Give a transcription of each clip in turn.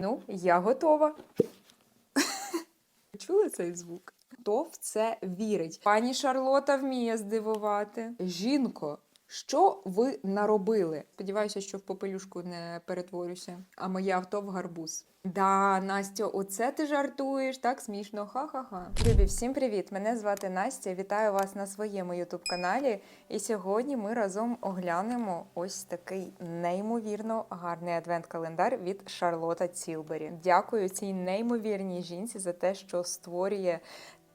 Ну, я готова. Чули цей звук? Хто в це вірить? Пані Шарлота вміє здивувати. Жінко, що ви наробили? Сподіваюся, що в попелюшку не перетворюся, а моє авто в гарбуз. Да, Настя, оце ти жартуєш, так смішно. Ха-ха-ха. Любі, всім привіт! Мене звати Настя. Вітаю вас на своєму ютуб каналі. І сьогодні ми разом оглянемо ось такий неймовірно гарний адвент-календар від Шарлота Цілбері. Дякую цій неймовірній жінці за те, що створює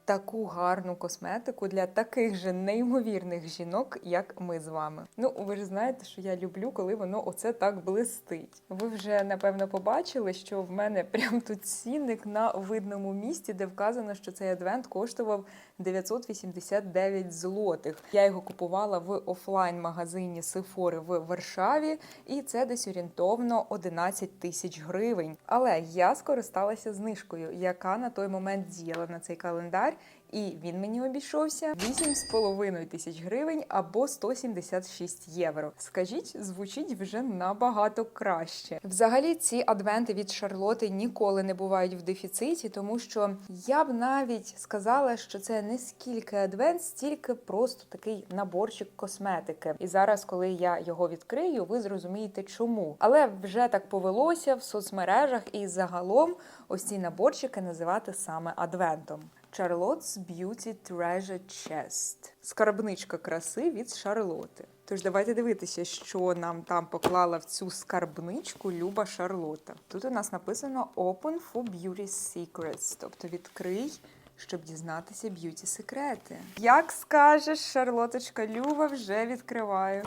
таку гарну косметику для таких же неймовірних жінок, як ми з вами. Ну, ви ж знаєте, що я люблю, коли воно оце так блистить. Ви вже напевно побачили, що в мене прям тут цінник на видному місці, де вказано, що цей адвент коштував 989 злотих. Я його купувала в офлайн-магазині Сефори в Варшаві, і це десь орієнтовно 11 тисяч гривень. Але я скористалася знижкою, яка на той момент діяла на цей календар. І він мені обійшовся 8,5 тисяч гривень або 176 євро. Скажіть, звучить вже набагато краще. Взагалі, ці адвенти від Шарлоти ніколи не бувають в дефіциті, тому що я б навіть сказала, що це не скільки адвент, стільки просто такий наборчик косметики. І зараз, коли я його відкрию, ви зрозумієте, чому. Але вже так повелося в соцмережах і загалом ось ці наборчики називати саме адвентом. Charlotte's Beauty Treasure Chest. Скарбничка краси від Шарлоти. Тож давайте дивитися, що нам там поклала в цю скарбничку Люба Шарлота. Тут у нас написано Open for Beauty Secrets, тобто відкрий, щоб дізнатися б'юті секрети. Як скажеш, Шарлоточка Люба вже відкриваю.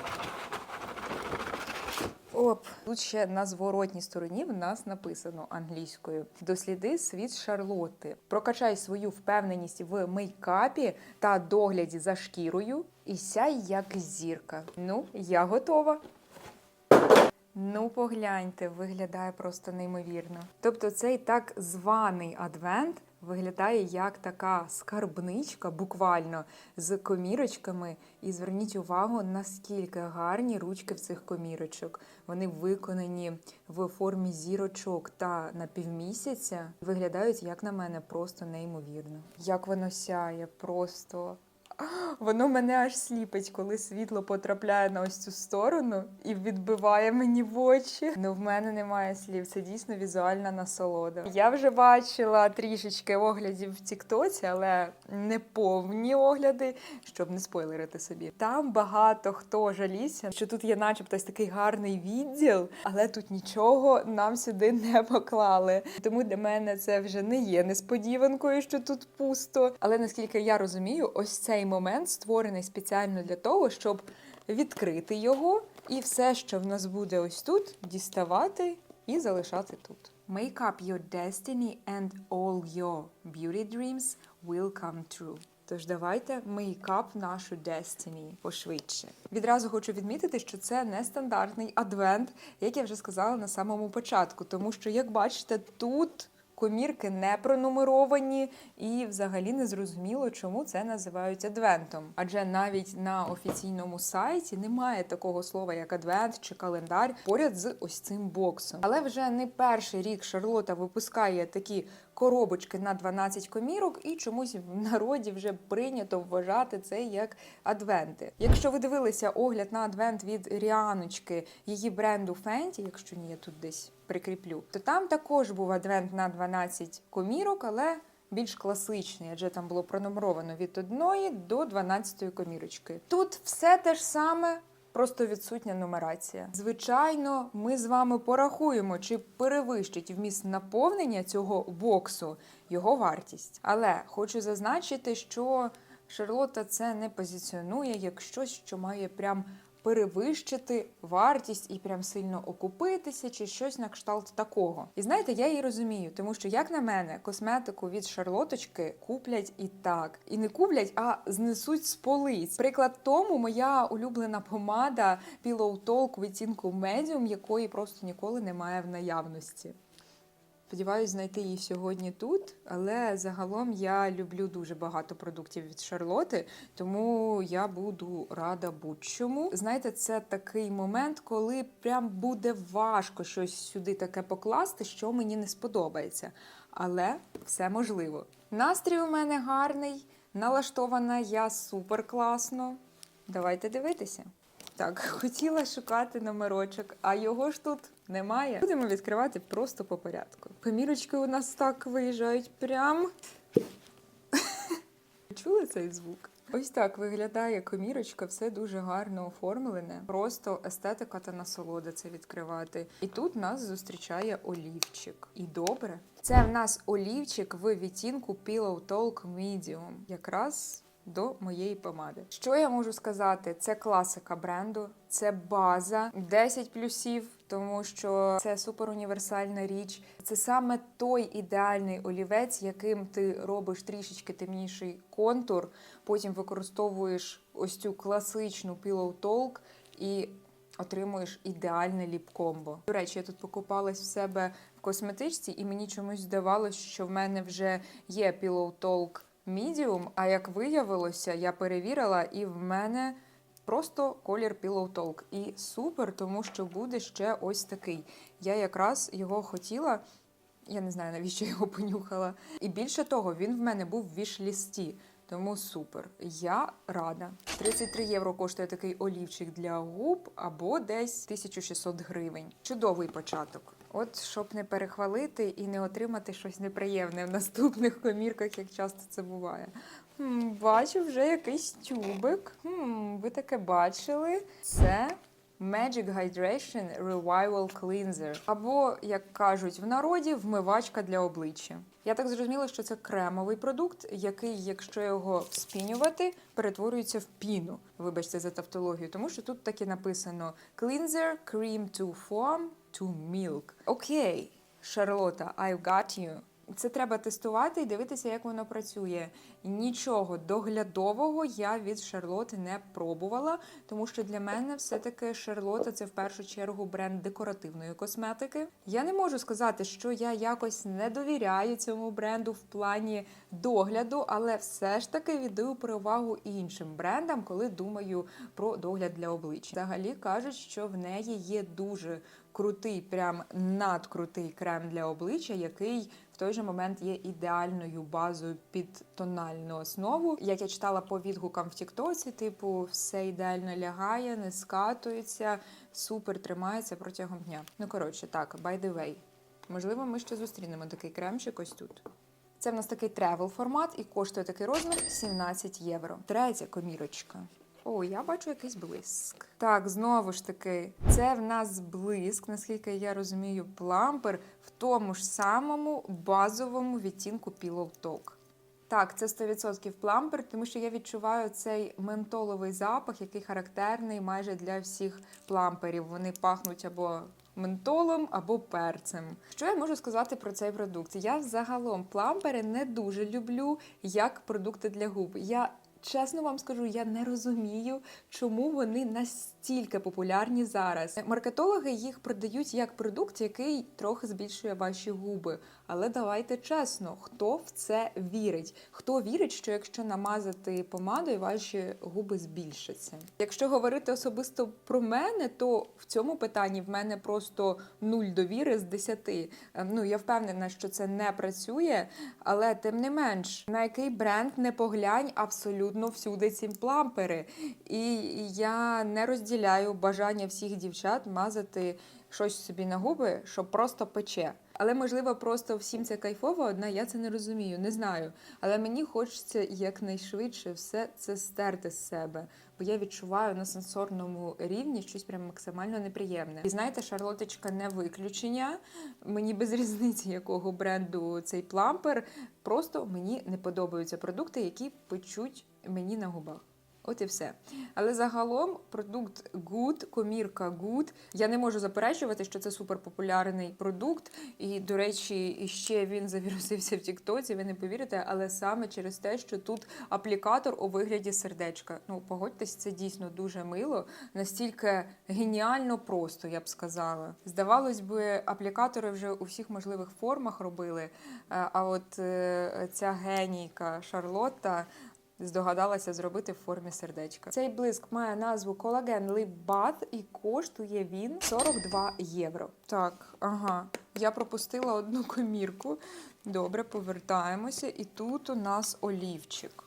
Оп, тут ще на зворотній стороні в нас написано англійською: досліди світ Шарлотти. Прокачай свою впевненість в мейкапі та догляді за шкірою і сяй як зірка. Ну, я готова. Ну, погляньте, виглядає просто неймовірно. Тобто, цей так званий адвент виглядає як така скарбничка, буквально з комірочками. І зверніть увагу, наскільки гарні ручки в цих комірочок. Вони виконані в формі зірочок та на півмісяця. Виглядають, як на мене, просто неймовірно. Як воно сяє, просто. Воно мене аж сліпить, коли світло потрапляє на ось цю сторону і відбиває мені в очі. Ну, в мене немає слів. Це дійсно візуальна насолода. Я вже бачила трішечки оглядів в Тіктоці, але не повні огляди, щоб не спойлерити собі. Там багато хто жалівся, що тут є, начебто, такий гарний відділ, але тут нічого нам сюди не поклали. Тому для мене це вже не є несподіванкою, що тут пусто. Але наскільки я розумію, ось цей момент створений спеціально для того, щоб відкрити його, і все, що в нас буде ось тут, діставати і залишати тут. Make up your destiny and all your beauty dreams will come true. Тож давайте мейкап нашу Destiny пошвидше. Відразу хочу відмітити, що це не стандартний адвент, як я вже сказала на самому початку, тому що, як бачите, тут комірки не пронумеровані, і взагалі не зрозуміло, чому це називають адвентом. Адже навіть на офіційному сайті немає такого слова, як адвент чи календар поряд з ось цим боксом. Але вже не перший рік Шарлота випускає такі коробочки на 12 комірок, і чомусь в народі вже прийнято вважати це як адвенти. Якщо ви дивилися огляд на адвент від Ріаночки, її бренду Fenty, якщо ні, я тут десь прикріплю, то там також був адвент на 12 комірок, але більш класичний, адже там було пронумеровано від 1 до 12 комірочки. Тут все те ж саме. Просто відсутня нумерація. Звичайно, ми з вами порахуємо, чи перевищить вміст наповнення цього боксу його вартість. Але хочу зазначити, що Шарлотта це не позиціонує як щось, що має прям перевищити вартість і прям сильно окупитися, чи щось на кшталт такого. І знаєте, я її розумію, тому що, як на мене, косметику від шарлоточки куплять і так. І не куплять, а знесуть з полиць. Приклад тому моя улюблена помада Pillow Talk відтінку Medium, якої просто ніколи немає в наявності. Сподіваюсь знайти її сьогодні тут, але загалом я люблю дуже багато продуктів від Шарлоти, тому я буду рада будь-чому. Знаєте, це такий момент, коли прям буде важко щось сюди таке покласти, що мені не сподобається. Але все можливо. Настрій у мене гарний, налаштована я супер класно. Давайте дивитися. Так, хотіла шукати номерочок, а його ж тут немає. Будемо відкривати просто по порядку. Комірочки у нас так виїжджають прям. Чули цей звук? Ось так виглядає комірочка, все дуже гарно оформлене. Просто естетика та насолода це відкривати. І тут нас зустрічає олівчик. І добре. Це в нас олівчик в відтінку Pillow Talk Medium. Якраз до моєї помади. Що я можу сказати? Це класика бренду, це база 10 плюсів, тому що це супер універсальна річ. Це саме той ідеальний олівець, яким ти робиш трішечки темніший контур, потім використовуєш ось цю класичну Pillow Talk і отримуєш ідеальне ліп-комбо. До речі, я тут покупалась в себе в косметичці, і мені чомусь здавалося, що в мене вже є Pillow Talk Medium, а як виявилося, я перевірила, і в мене просто колір Pillow Talk. І супер, тому що буде ще ось такий. Я якраз його хотіла. Я не знаю, навіщо його понюхала. І більше того, він в мене був в віш-лісті. Тому супер. Я рада. 33 євро коштує такий олівчик для губ або десь 1600 гривень. Чудовий початок. От щоб не перехвалити і не отримати щось неприємне в наступних комірках, як часто це буває. Хм, бачу вже якийсь тюбик. Хм, ви таке бачили? Це Magic Hydration Revival Cleanser. Або, як кажуть в народі, вмивачка для обличчя. Я так зрозуміла, що це кремовий продукт, який, якщо його вспінювати, перетворюється в піну. Вибачте за тавтологію, тому що тут таки написано Cleanser Cream to Foam to milk. Okay, Charlotta, I've got you. Це треба тестувати і дивитися, як воно працює. Нічого доглядового я від Шарлоти не пробувала, тому що для мене все-таки Шарлота це в першу чергу бренд декоративної косметики. Я не можу сказати, що я якось не довіряю цьому бренду в плані догляду, але все ж таки віддаю перевагу іншим брендам, коли думаю про догляд для обличчя. Взагалі кажуть, що в неї є дуже крутий, прям надкрутий крем для обличчя, який той же момент є ідеальною базою під тональну основу. Як я читала по відгукам в Тіктоці, типу, все ідеально лягає, не скатується, супер тримається протягом дня. Ну коротше, так, by the way. Можливо, ми ще зустрінемо такий кремчик ось тут. Це в нас такий тревел формат і коштує такий розмір 17 євро. Третя комірочка. О, я бачу якийсь блиск. Так, знову ж таки, це в нас блиск, наскільки я розумію, плампер в тому ж самому базовому відтінку Pillow Talk. Так, це 100% плампер, тому що я відчуваю цей ментоловий запах, який характерний майже для всіх пламперів. Вони пахнуть або ментолом або перцем. Що я можу сказати про цей продукт? Я загалом плампери не дуже люблю як продукти для губ. Я Чесно вам скажу, я не розумію, чому вони настільки популярні зараз. Маркетологи їх продають як продукт, який трохи збільшує ваші губи. Але давайте чесно, хто в це вірить? Хто вірить, що якщо намазати помадою, ваші губи збільшаться? Якщо говорити особисто про мене, то в цьому питанні в мене просто нуль довіри з 10. Ем, Ну я впевнена, що це не працює, але тим не менш, на який бренд не поглянь, абсолютно всюди ці плампери. І я не розділяю бажання всіх дівчат мазати щось собі на губи, що просто пече. Але можливо, просто всім це кайфово, одна я це не розумію, не знаю. Але мені хочеться якнайшвидше все це стерти з себе, бо я відчуваю на сенсорному рівні щось прям максимально неприємне. І знаєте, шарлоточка не виключення. Мені без різниці, якого бренду цей плампер. Просто мені не подобаються продукти, які печуть мені на губах. От і все. Але загалом продукт good, комірка good. Я не можу заперечувати, що це суперпопулярний продукт. І, до речі, ще він завірусився в Тіктоці, ви не повірите, але саме через те, що тут аплікатор у вигляді сердечка. Ну, погодьтесь, це дійсно дуже мило, настільки геніально просто, я б сказала. Здавалось би, аплікатори вже у всіх можливих формах робили. А от е, ця генійка Шарлотта здогадалася зробити в формі сердечка. Цей блиск має назву Collagen Lip Bath і коштує він 42 євро. Так, ага. Я пропустила одну комірку. Добре, повертаємося. І тут у нас олівчик.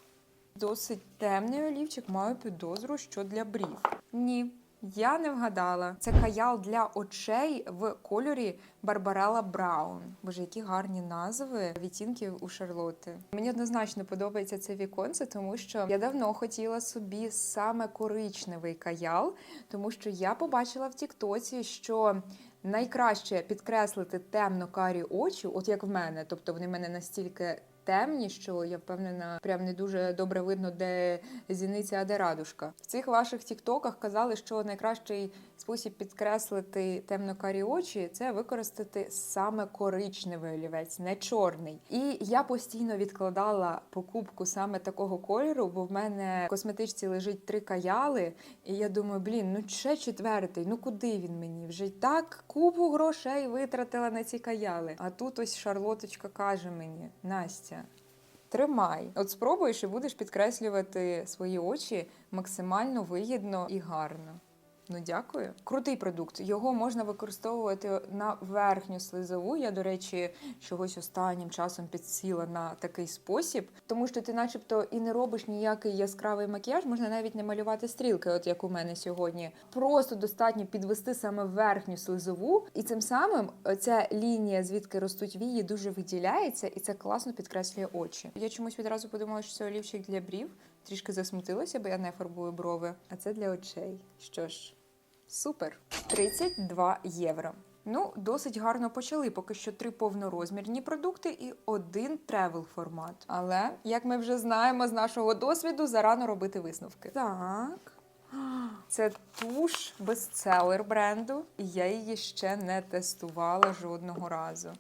Досить темний олівчик, маю підозру, що для брів. Ні. Я не вгадала. Це каял для очей в кольорі Барбарела Браун. Боже, які гарні назви відтінків у Шарлотти. Мені однозначно подобається це віконце, тому що я давно хотіла собі саме коричневий каял, тому що я побачила в Тіктоці, що найкраще підкреслити темно-карі очі, от як в мене, тобто вони в мене настільки. Темні, що я впевнена, прям не дуже добре видно, де зіниця, а де радужка. В цих ваших тіктоках казали, що найкращий спосіб підкреслити темно-карі очі це використати саме коричневий олівець, не чорний. І я постійно відкладала покупку саме такого кольору, бо в мене в косметичці лежить три каяли. І я думаю, блін, ну ще четвертий, ну куди він мені? Вже й так купу грошей витратила на ці каяли. А тут ось Шарлоточка каже мені: Настя. Тримай, от спробуєш і будеш підкреслювати свої очі максимально вигідно і гарно. Ну, дякую. Крутий продукт. Його можна використовувати на верхню слизову. Я, до речі, чогось останнім часом підсіла на такий спосіб, тому що ти, начебто, і не робиш ніякий яскравий макіяж, можна навіть не малювати стрілки, от як у мене сьогодні. Просто достатньо підвести саме верхню слизову, і цим самим ця лінія, звідки ростуть вії, дуже виділяється, і це класно підкреслює очі. Я чомусь відразу подумала, що це олівчик для брів. Трішки засмутилася, бо я не фарбую брови. А це для очей. Що ж, супер. 32 євро. Ну, досить гарно почали. Поки що три повнорозмірні продукти і один тревел формат. Але, як ми вже знаємо з нашого досвіду, зарано робити висновки. Так. Це туш бестселер бренду, і я її ще не тестувала жодного разу.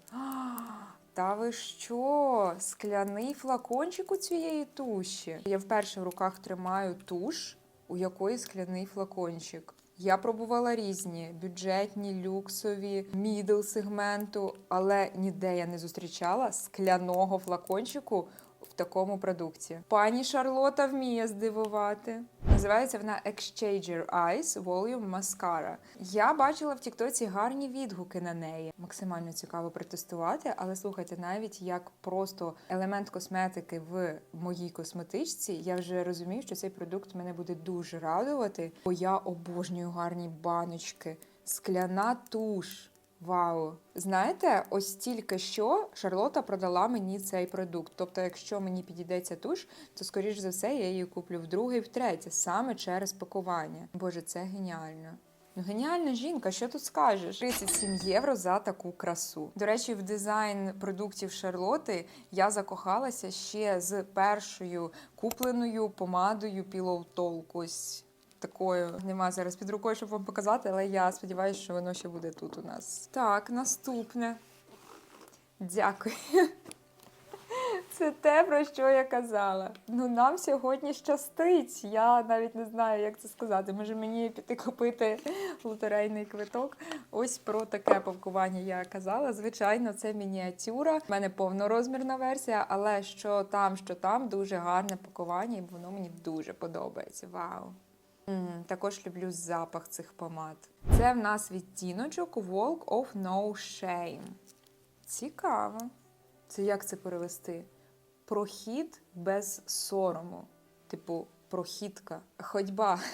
Та ви що? Скляний флакончик у цієї туші. Я вперше в руках тримаю туш, у якої скляний флакончик. Я пробувала різні бюджетні, люксові, мідл сегменту, але ніде я не зустрічала скляного флакончику в такому продукті. Пані Шарлота вміє здивувати. Називається вона Exchanger Eyes Volume Mascara. Я бачила в Тіктоці гарні відгуки на неї. Максимально цікаво протестувати, але слухайте, навіть як просто елемент косметики в моїй косметичці, я вже розумію, що цей продукт мене буде дуже радувати, бо я обожнюю гарні баночки, скляна туш. Вау! Знаєте, ось тільки що Шарлота продала мені цей продукт. Тобто, якщо мені підійдеться туш, то скоріш за все я її куплю вдруге і втретє, саме через пакування. Боже, це геніально. Ну, геніальна жінка, що тут скажеш? 37 євро за таку красу. До речі, в дизайн продуктів Шарлоти я закохалася ще з першою купленою помадою Pillow Talk. Такою нема зараз під рукою, щоб вам показати, але я сподіваюся, що воно ще буде тут у нас. Так, наступне. Дякую. Це те, про що я казала. Ну, нам сьогодні щастить. Я навіть не знаю, як це сказати. Може мені піти купити лотерейний квиток. Ось про таке пакування я казала. Звичайно, це мініатюра. У мене повнорозмірна версія, але що там, що там, дуже гарне пакування, і воно мені дуже подобається. Вау! Також люблю запах цих помад. Це в нас відтіночок Walk of No Shame. Цікаво. Це як це перевести? Прохід без сорому. Типу, прохідка. Ходьба.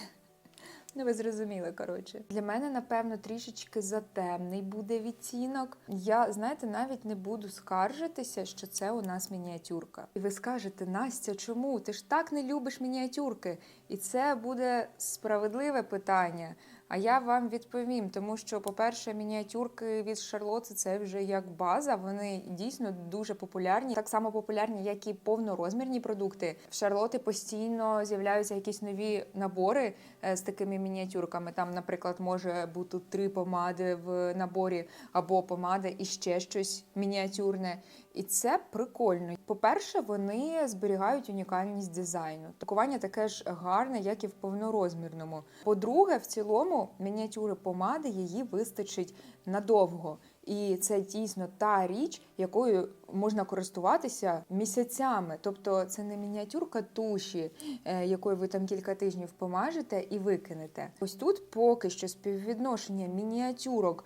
Ну, ви зрозуміли, коротше. Для мене, напевно, трішечки затемний буде відтінок. Я, знаєте, навіть не буду скаржитися, що це у нас мініатюрка. І ви скажете, Настя, чому? Ти ж так не любиш мініатюрки. І це буде справедливе питання. А я вам відповім, тому що, по-перше, мініатюрки від Шарлотти це вже як база. Вони дійсно дуже популярні, так само популярні, як і повнорозмірні продукти. В Шарлоти постійно з'являються якісь нові набори е, з такими мініатюрками. Там, наприклад, може бути три помади в наборі, або помада і ще щось мініатюрне. І це прикольно. По-перше, вони зберігають унікальність дизайну. Такування таке ж гарне, як і в повнорозмірному. По-друге, в цілому мініатюри помади її вистачить надовго. І це дійсно та річ, якою можна користуватися місяцями. Тобто це не мініатюрка туші, е, якою ви там кілька тижнів помажете і викинете. Ось тут поки що співвідношення мініатюрок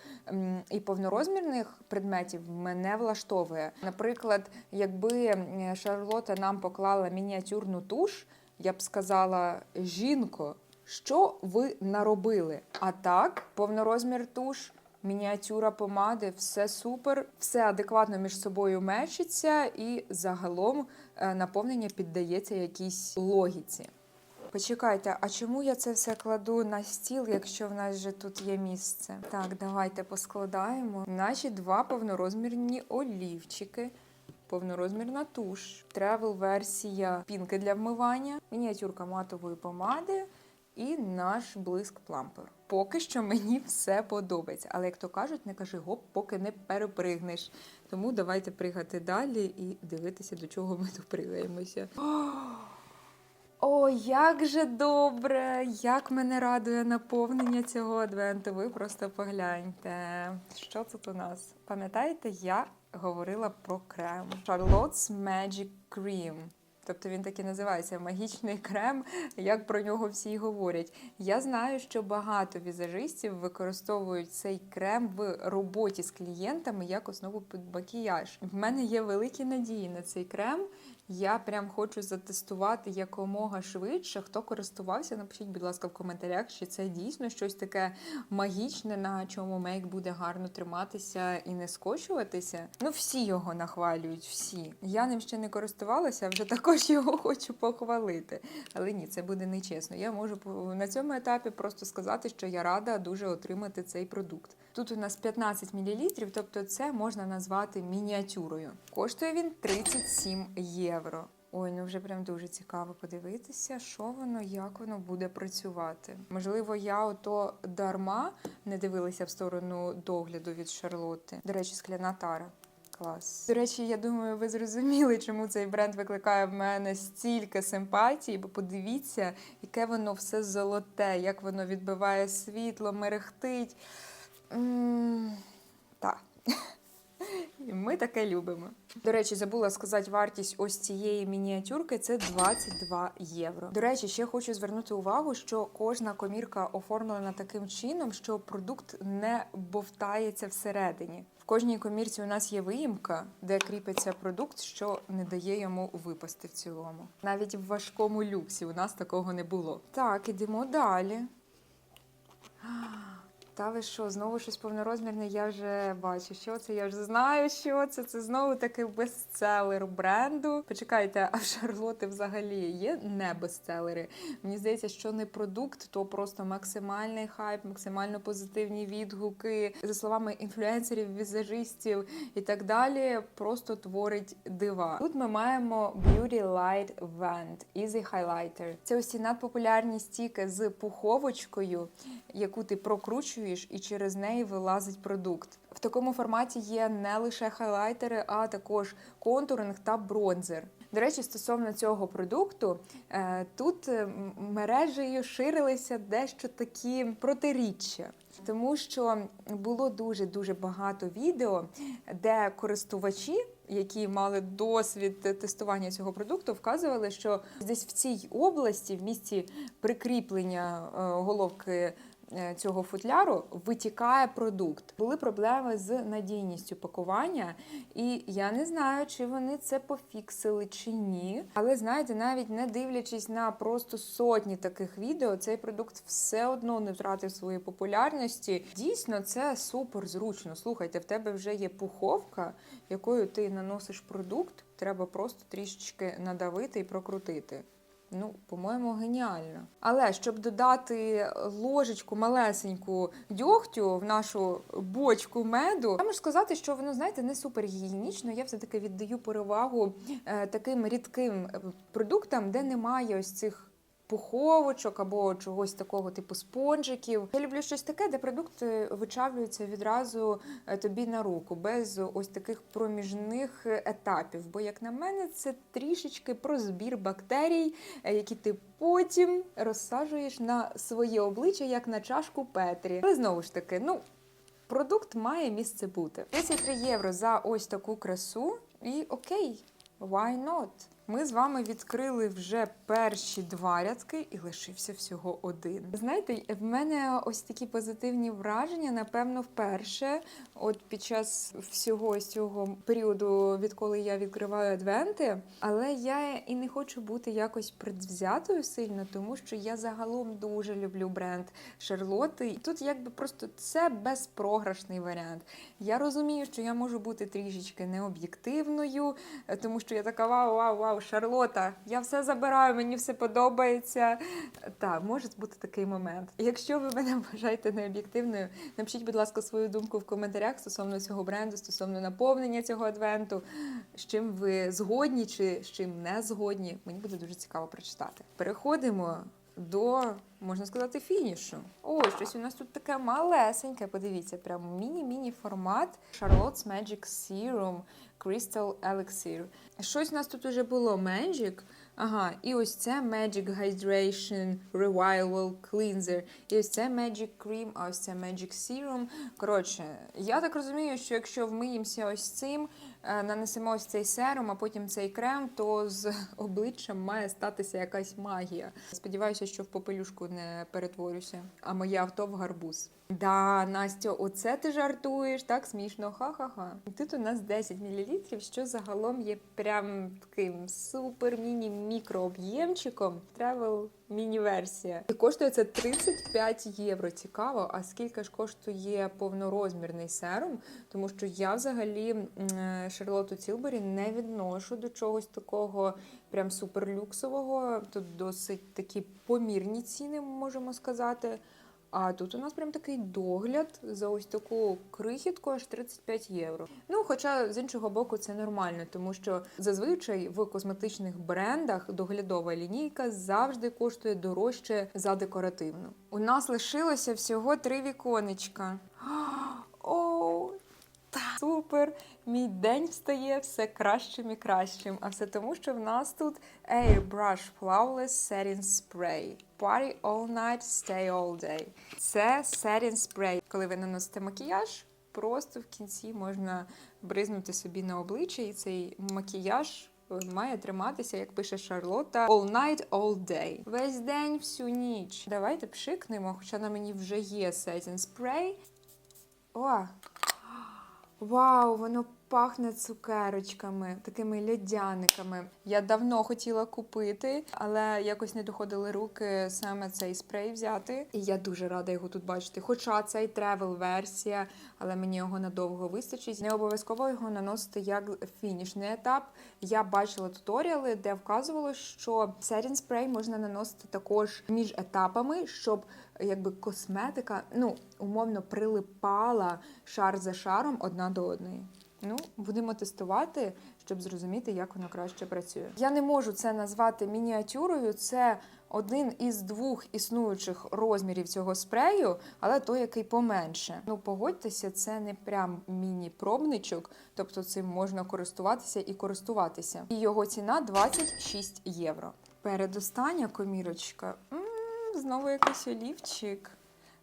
і повнорозмірних предметів мене влаштовує. Наприклад, якби Шарлота нам поклала мініатюрну туш, я б сказала: жінко, що ви наробили? А так, повнорозмір туш. Мініатюра помади, все супер, все адекватно між собою мечиться, і загалом е, наповнення піддається якійсь логіці. Почекайте, а чому я це все кладу на стіл, якщо в нас же тут є місце? Так, давайте поскладаємо. Наші два повнорозмірні олівчики. Повнорозмірна туш, тревел-версія пінки для вмивання, мініатюрка матової помади і наш блиск плампер. Поки що мені все подобається. Але як то кажуть, не кажи гоп, поки не перепригнеш. Тому давайте пригати далі і дивитися, до чого ми допригаємося. О, як же добре! Як мене радує наповнення цього адвенту. Ви просто погляньте. Що тут у нас? Пам'ятаєте, я говорила про крем. Charlotte's Magic Cream. Тобто він так і називається магічний крем, як про нього всі говорять. Я знаю, що багато візажистів використовують цей крем в роботі з клієнтами як основу під макіяж. В мене є великі надії на цей крем. Я прям хочу затестувати якомога швидше. Хто користувався, напишіть, будь ласка, в коментарях, чи це дійсно щось таке магічне, на чому мейк буде гарно триматися і не скочуватися. Ну, всі його нахвалюють, всі. Я ним ще не користувалася, вже також його хочу похвалити. Але ні, це буде нечесно. Я можу на цьому етапі просто сказати, що я рада дуже отримати цей продукт. Тут у нас 15 мл, тобто це можна назвати мініатюрою. Коштує він 37 євро. Ой, ну вже прям дуже цікаво подивитися, що воно, як воно буде працювати. Можливо, я ото дарма не дивилася в сторону догляду від Шарлотти. До речі, скляна тара. Клас. До речі, я думаю, ви зрозуміли, чому цей бренд викликає в мене стільки симпатії, бо подивіться, яке воно все золоте, як воно відбиває світло, мерехтить. М, Так. І ми таке любимо. До речі, забула сказати вартість ось цієї мініатюрки це 22 євро. До речі, ще хочу звернути увагу, що кожна комірка оформлена таким чином, що продукт не бовтається всередині. В кожній комірці у нас є виїмка, де кріпиться продукт, що не дає йому випасти в цілому. Навіть в важкому люксі у нас такого не було. Так, ідемо далі. Та що, знову щось повнорозмірне, я вже бачу, що це, я вже знаю, що це. Це знову таки бестселер бренду. Почекайте, а в Шарлоти взагалі є не бестселери. Мені здається, що не продукт, то просто максимальний хайп, максимально позитивні відгуки. За словами інфлюенсерів, візажистів і так далі, просто творить дива. Тут ми маємо Beauty Light Vent Easy Highlighter. Це ось ці надпопулярні стіки з пуховочкою, яку ти прокручуєш, і через неї вилазить продукт. В такому форматі є не лише хайлайтери, а також контуринг та бронзер. До речі, стосовно цього продукту, е, тут е, мережею ширилися дещо такі протиріччя. Тому що було дуже дуже багато відео, де користувачі, які мали досвід тестування цього продукту, вказували, що десь в цій області, в місці прикріплення е, головки цього футляру, витікає продукт. Були проблеми з надійністю пакування, і я не знаю, чи вони це пофіксили чи ні. Але знаєте, навіть не дивлячись на просто сотні таких відео, цей продукт все одно не втратив своєї популярності. Дійсно, це супер зручно. Слухайте, в тебе вже є пуховка, якою ти наносиш продукт. Треба просто трішечки надавити і прокрутити. Ну, по-моєму, геніально. Але щоб додати ложечку малесеньку дьогтю в нашу бочку меду, я можу сказати, що воно, знаєте, не супер гігієнічно. Я все-таки віддаю перевагу е, таким рідким е, продуктам, де немає ось цих. Пуховочок або чогось такого типу спонжиків. Я люблю щось таке, де продукти вичавлюються відразу е, тобі на руку, без ось таких проміжних етапів. Бо, як на мене, це трішечки про збір бактерій, е, які ти потім розсаджуєш на своє обличчя, як на чашку Петрі. Але знову ж таки, ну. Продукт має місце бути. 33 євро за ось таку красу. І окей, why not? Ми з вами відкрили вже перші два рядки і лишився всього один. Знаєте, в мене ось такі позитивні враження, напевно, вперше, от під час всього цього періоду, відколи я відкриваю адвенти. Але я і не хочу бути якось предвзятою сильно, тому що я загалом дуже люблю бренд Шарлотти. І тут якби просто це безпрограшний варіант. Я розумію, що я можу бути трішечки необ'єктивною, тому що я така вау, вау, вау, Шарлота, я все забираю, мені все подобається. Так, може бути такий момент. Якщо ви мене вважаєте необ'єктивною, напишіть, будь ласка, свою думку в коментарях стосовно цього бренду, стосовно наповнення цього адвенту, з чим ви згодні чи з чим не згодні. Мені буде дуже цікаво прочитати. Переходимо до, можна сказати, фінішу. О, щось у нас тут таке малесеньке. Подивіться, прям міні-міні формат Charlotte's Magic Serum Crystal Elixir. Щось у нас тут уже було Magic. Ага, і ось це Magic Hydration Revival Cleanser. І ось це Magic Cream, а ось це Magic Serum. Коротше, я так розумію, що якщо вмиємося ось цим, нанесемо ось цей серум, а потім цей крем, то з обличчям має статися якась магія. Сподіваюся, що в попелюшку не перетворюся, а моє авто в гарбуз. Да, Настя, оце ти жартуєш, так смішно, ха-ха-ха. Тут у нас 10 мл, що загалом є прям таким супер міні-мікрооб'ємчиком. Тревел міні-версія. І коштує це 35 євро. Цікаво, а скільки ж коштує повнорозмірний серум? Тому що я взагалі Шарлоту Цілбері не відношу до чогось такого прям суперлюксового. Тут досить такі помірні ціни, можемо сказати. А тут у нас прям такий догляд за ось таку крихітку аж 35 євро. Ну, хоча з іншого боку, це нормально, тому що зазвичай в косметичних брендах доглядова лінійка завжди коштує дорожче за декоративну. У нас лишилося всього три віконечка. Супер! Мій день встає все кращим і кращим. А все тому, що в нас тут Airbrush Flawless Setting Spray. Party all night, stay all day. Це setting spray. Коли ви наносите макіяж, просто в кінці можна бризнути собі на обличчя, і цей макіяж має триматися, як пише Шарлотта, all night, all day. Весь день, всю ніч. Давайте пшикнемо, хоча на мені вже є setting spray. О! Вау, воно пахне цукерочками, такими льодяниками. Я давно хотіла купити, але якось не доходили руки саме цей спрей взяти. І я дуже рада його тут бачити. Хоча це й тревел-версія, але мені його надовго вистачить. Не обов'язково його наносити як фінішний етап. Я бачила туторіали, де вказувало, що серін спрей можна наносити також між етапами, щоб якби косметика, ну умовно прилипала шар за шаром одна до одної. Ну, будемо тестувати, щоб зрозуміти, як воно краще працює. Я не можу це назвати мініатюрою. Це один із двох існуючих розмірів цього спрею, але той, який поменше. Ну, погодьтеся, це не прям міні-пробничок, тобто цим можна користуватися і користуватися. І його ціна 26 євро. Передостання комірочка. М-м, знову якийсь олівчик.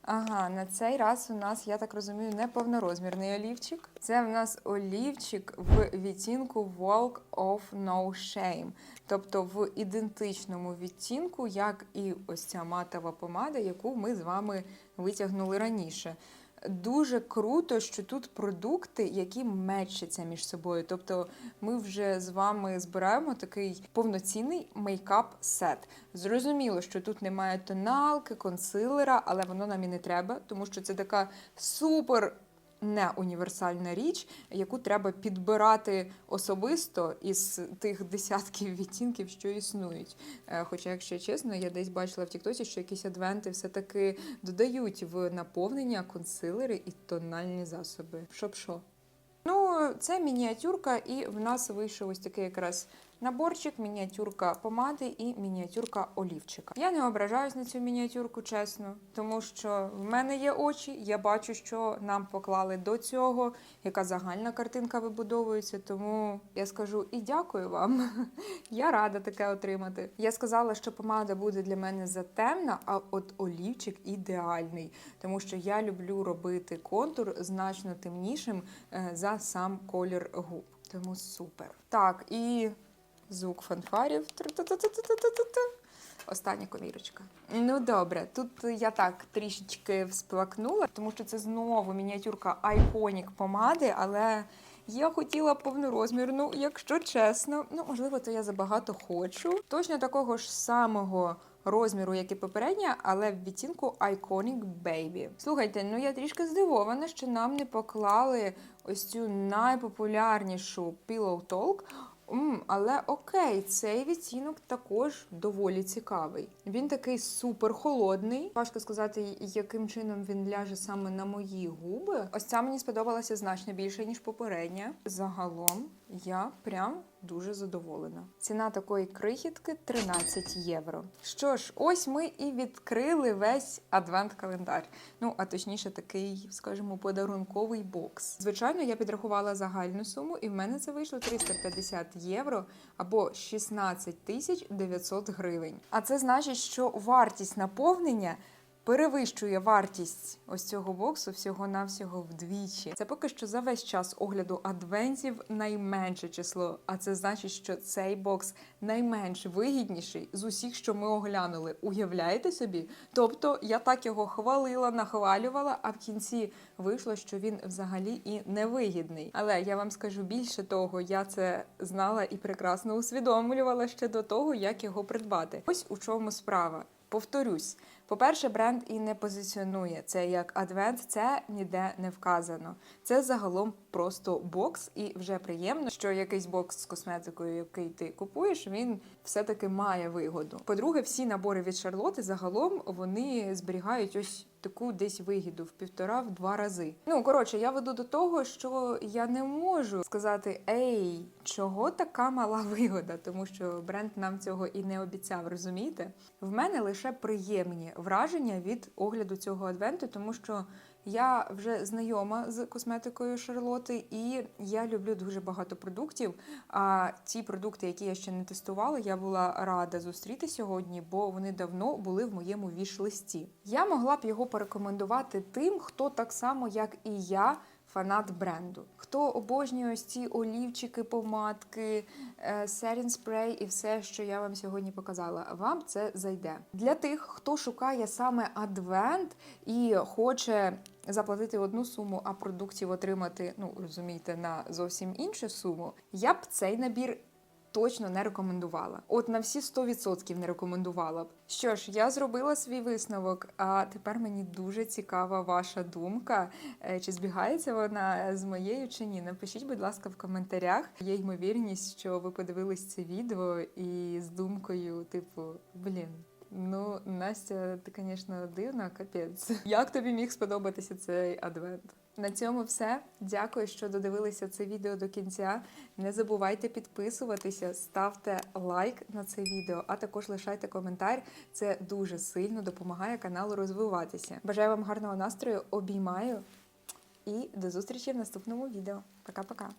Ага, на цей раз у нас, я так розумію, не повнорозмірний олівчик. Це в нас олівчик в відтінку Walk of No Shame. Тобто в ідентичному відтінку, як і ось ця матова помада, яку ми з вами витягнули раніше. Дуже круто, що тут продукти, які мечаться між собою. Тобто ми вже з вами збираємо такий повноцінний мейкап-сет. Зрозуміло, що тут немає тоналки, консилера, але воно нам і не треба, тому що це така супер не універсальна річ, яку треба підбирати особисто із тих десятків відтінків, що існують. Е, Хоча, якщо чесно, я десь бачила в Тіктоці, що якісь адвенти все-таки додають в наповнення консилери і тональні засоби. Щоб що? Ну, це мініатюрка, і в нас вийшов ось такий якраз наборчик, мініатюрка помади і мініатюрка олівчика. Я не ображаюсь на цю мініатюрку, чесно, тому що в мене є очі, я бачу, що нам поклали до цього, яка загальна картинка вибудовується. Тому я скажу і дякую вам. Я рада таке отримати. Я сказала, що помада буде для мене затемна, а от олівчик ідеальний, тому що я люблю робити контур значно темнішим е, за сам колір губ. Тому супер. Так, і звук фанфарів. Остання комірочка. Ну добре, тут я так трішечки всплакнула, тому що це знову мініатюрка Iconic помади, але я хотіла повнорозмірну, якщо чесно. Ну, можливо, то я забагато хочу. Точно такого ж самого розміру, як і попередня, але в відтінку Iconic Baby. Слухайте, ну я трішки здивована, що нам не поклали ось цю найпопулярнішу Pillow Talk. Але окей, цей відтінок також доволі цікавий. Він такий супер холодний. Важко сказати, яким чином він ляже саме на мої губи. Ось ця мені сподобалася значно більше, ніж попередня. Загалом я прям дуже задоволена. Ціна такої крихітки 13 євро. Що ж, ось ми і відкрили весь адвент-календар. Ну, а точніше, такий, скажімо, подарунковий бокс. Звичайно, я підрахувала загальну суму, і в мене це вийшло 350 євро або 16 тисяч 900 гривень. А це значить, що вартість наповнення. Перевищує вартість ось цього боксу всього-навсього вдвічі. Це поки що за весь час огляду адвентів найменше число. А це значить, що цей бокс найменш вигідніший з усіх, що ми оглянули. Уявляєте собі? Тобто я так його хвалила, нахвалювала, а в кінці вийшло, що він взагалі і невигідний. Але я вам скажу більше того, я це знала і прекрасно усвідомлювала ще до того, як його придбати. Ось у чому справа. Повторюсь, по-перше, бренд і не позиціонує це як адвент, це ніде не вказано. Це загалом просто бокс, і вже приємно, що якийсь бокс з косметикою, який ти купуєш, він все-таки має вигоду. По-друге, всі набори від Шарлоти загалом вони зберігають ось таку десь вигіду в півтора-в два рази. Ну коротше, я веду до того, що я не можу сказати ей, чого така мала вигода, тому що бренд нам цього і не обіцяв, розумієте? В мене лише приємні враження від огляду цього адвенту, тому що я вже знайома з косметикою Шарлоти, і я люблю дуже багато продуктів. А ті продукти, які я ще не тестувала, я була рада зустріти сьогодні, бо вони давно були в моєму віш-листі. Я могла б його порекомендувати тим, хто так само, як і я. Фанат бренду. Хто обожнює ось ці олівчики, помадки, серін спрей і все, що я вам сьогодні показала, вам це зайде. Для тих, хто шукає саме адвент і хоче заплатити одну суму, а продуктів отримати, ну розумієте, на зовсім іншу суму, я б цей набір. Точно не рекомендувала. От на всі 100% не рекомендувала б. Що ж, я зробила свій висновок, а тепер мені дуже цікава ваша думка. Е, Чи збігається вона з моєю чи ні? Напишіть, будь ласка, в коментарях. Є ймовірність, що ви подивились це відео і з думкою, типу, блін. Ну, Настя, ти, звісно, дивна, капець. Як тобі міг сподобатися цей адвент? На цьому все. Дякую, що додивилися це відео до кінця. Не забувайте підписуватися, ставте лайк на це відео, а також лишайте коментар. Це дуже сильно допомагає каналу розвиватися. Бажаю вам гарного настрою, обіймаю і до зустрічі в наступному відео. Пока-пока.